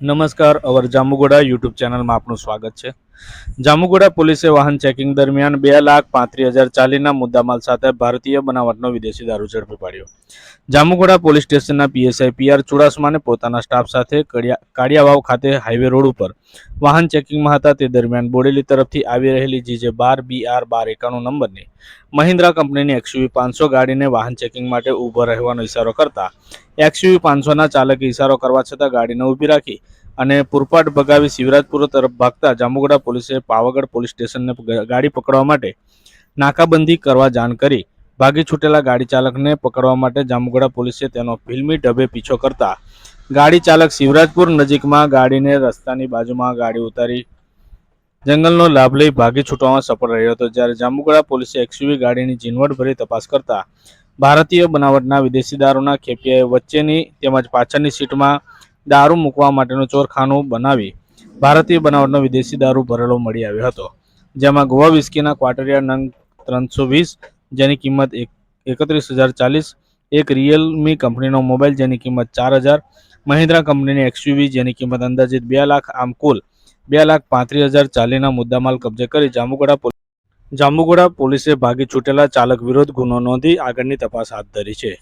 નમસ્કાર અવર જાંબુગોડા યુટ્યુબ ચેનલમાં આપનું સ્વાગત છે. જાંબુગોડા પોલીસે વાહન ચેકિંગ દરમિયાન બે લાખ પાંત્રીસ હજાર ચાલીના મુદ્દામાલ સાથે ભારતીય બનાવટનો વિદેશી દારૂ ઝડપી પાડ્યો. જામુગોડા પોલીસ સ્ટેશનના પીએસઆઈ પીઆર ચુડાસમાને પોતાના સ્ટાફ સાથે કાળિયાવાવ ખાતે હાઈવે રોડ ઉપર વાહન ચેકિંગમાં હતા. તે દરમિયાન બોડેલી તરફથી આવી રહેલી જીજે બાર બી આર બાર એકાણું નંબરની મહિન્દ્રા કંપનીની એક્સયુવી પાંચસો ગાડીને વાહન ચેકિંગ માટે ઊભો રહેવાનો ઇશારો કરતા એક્સયુવી પાંચસોના ચાલકે ઇશારો કરવા છતાં ગાડીને ઊભી રાખી અને પૂરપાટ ભગાવી શિવરાજપુર તરફ ભાગતા જાંબુગડા પોલીસે પાવાગઢ પોલીસ સ્ટેશનને ગાડી પકડવા માટે નાકાબંધી કરવા જાણ કરી. ભાગી છૂટેલા ગાડી ચાલકને પકડવા માટે જાંબુગડા પોલીસે તેનો ફિલ્મી ઢબે પીછો કરતા ગાડી ચાલક શિવરાજપુર નજીકમાં ગાડીને રસ્તાની બાજુમાં ગાડી ઉતારી જંગલનો લાભ લઈ ભાગી છૂટવામાં સફળ રહ્યો હતો. જ્યારે જાંબુગડા પોલીસે એક્સયુવી ગાડીની ઝીણવટભરી તપાસ કરતા ભારતીય બનાવટના વિદેશી દારૂના ખેપિયાએ વચ્ચેની તેમજ પાછળની સીટમાં દારૂ મૂકવા માટેનું ચોરખાનું બનાવી ભારતીય બનાવટનો વિદેશી દારૂ ભરેલો મળી આવ્યો હતો. જેમાં ગોવા વિસ્કીના ક્વાટરિયા નંગ ત્રણસો વીસ, જેની કિંમત એક, એકત્રીસ હજાર ચાલીસ, એક રિયલમી કંપનીનો મોબાઈલ જેની કિંમત ચાર હજાર, મહિન્દ્રા કંપનીની એક્સયુવી જેની કિંમત અંદાજિત બે લાખ, આમ કુલ બે લાખ પાંત્રીસ હજાર ચાલીના મુદ્દામાલ કબજે કરી જાંબુગોડા જાંબુગોડા પોલીસે ભાગી છૂટેલા ચાલક વિરોધ ગુનો નોંધી આગળની તપાસ હાથ ધરી છે.